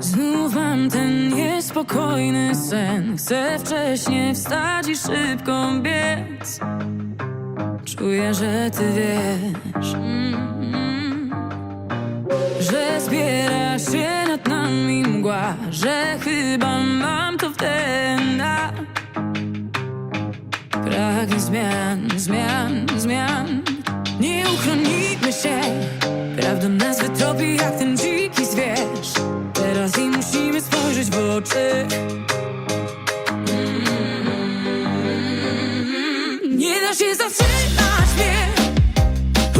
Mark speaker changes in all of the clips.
Speaker 1: Znów mam ten niespokojny sen. Chcę wcześnie wstać i szybko biec. Czuję, że ty wiesz mm, Że zbiera się nad nami mgła Że chyba mam to w DNA Pragnę zmian, zmian, zmian. Nie uchronimy się. Prawda nas wytropi jak ten dziki spojrzeć w oczy. Nie da się zatrzymać mnie.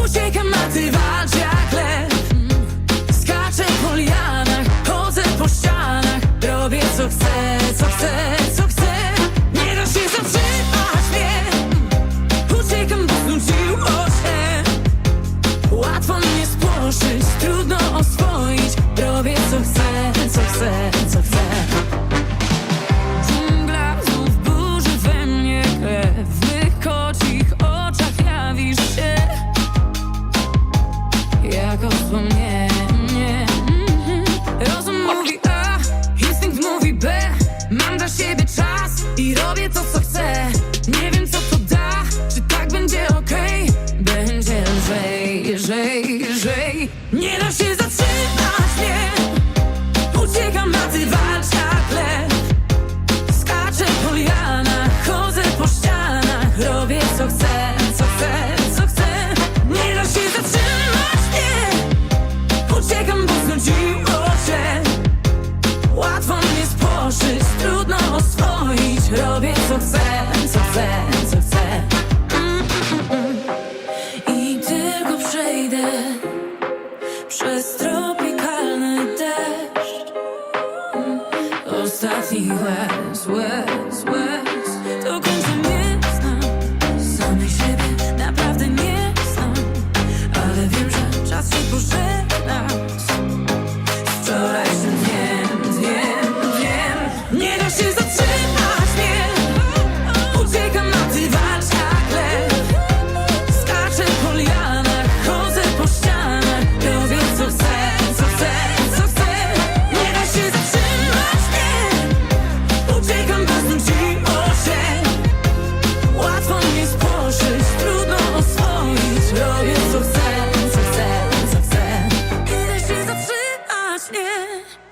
Speaker 1: Uciekam, a ty walcz jak lew. Skaczę po lianach, chodzę po ścianach. Robię co chcę, co i robię to co chcę. Nie wiem co to da, czy tak będzie okej. Będzie lżej, lżej, lżej. Nie da się zatrzymać mnie Uciekam, a ty walcz jak lew Skaczę po lianach, chodzę po ścianach. Robię co chcę, co chcę, Nie Uciekam, bo znudziło się. Łatwo mnie spłoszyć, Przez tropikalny deszcz. Ostatni łez, łez, łez えっ?